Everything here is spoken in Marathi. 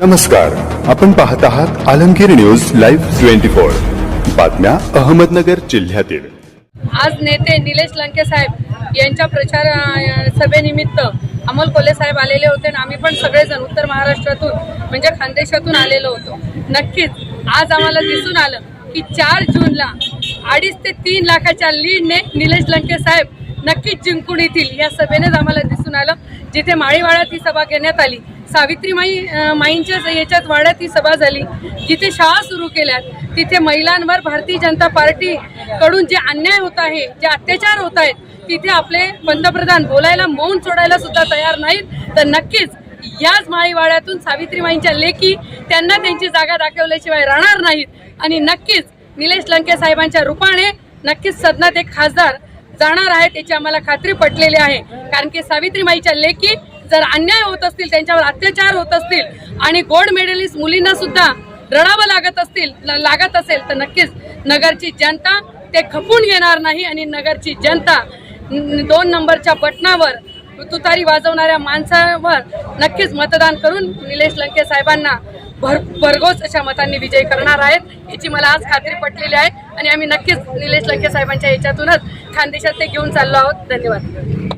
नमस्कार आपण पाहत आहात Alamgir news live twenty four. बातम्या अहमदनगर जिल्ह्यातील. आज नेते निलेश लंके साहेब यांच्या प्रचार अ, सभेनिमित्त अमोल कोल्हे साहेब आलेले होते आणि आम्ही पण सगळेजण उत्तर महाराष्ट्रातून म्हणजे खानदेशातून आलेलो होतो. नक्कीच आज आम्हाला दिसून आलं की चार जूनला अडीच ते तीन लाखाच्या लीडने निलेश लंके साहेब नक्कीच जिंकून येतील या सभेनेच आम्हाला दिसून आलं. जिथे माळीवाळात ही सभा घेण्यात आली सावित्रीमाई माईंच्या याच्यात वाड्यात ही सभा झाली. जिथे शाळा सुरू केल्यात तिथे महिलांवर भारतीय जनता पार्टीकडून जे अन्याय होत आहे जे अत्याचार होत आहेत तिथे आपले पंतप्रधान बोलायला मौन सोडायला सुद्धा तयार नाहीत. तर नक्कीच याच माळीवाड्यातून सावित्रीमाईंच्या लेखी त्यांना त्यांची जागा दाखवल्याशिवाय राहणार नाहीत. आणि नक्कीच निलेश लंके साहेबांच्या रूपाने नक्कीच सदनात एक खासदार जाणार आहेत त्याची आम्हाला खात्री पटलेली आहे. कारण की सावित्रीमाईच्या लेखी जर अन्याय होत असतील त्यांच्यावर अत्याचार होत असतील आणि गोल्ड मेडलिस्ट मुलींना सुद्धा रडावं लागत असतील लागत असेल तर नक्कीच नगरची जनता ते खपून घेणार नाही आणि नगरची जनता दोन नंबरच्या बटनावर तुतारी वाजवणाऱ्या माणसावर नक्कीच मतदान करून निलेश लंके साहेबांना भर भरघोस अशा मतांनी विजयी करणार आहेत याची मला आज खात्री पटलेली आहे. आणि आम्ही नक्कीच निलेश लंके साहेबांच्या याच्यातूनच खानदेशात ते घेऊन चाललो आहोत. धन्यवाद.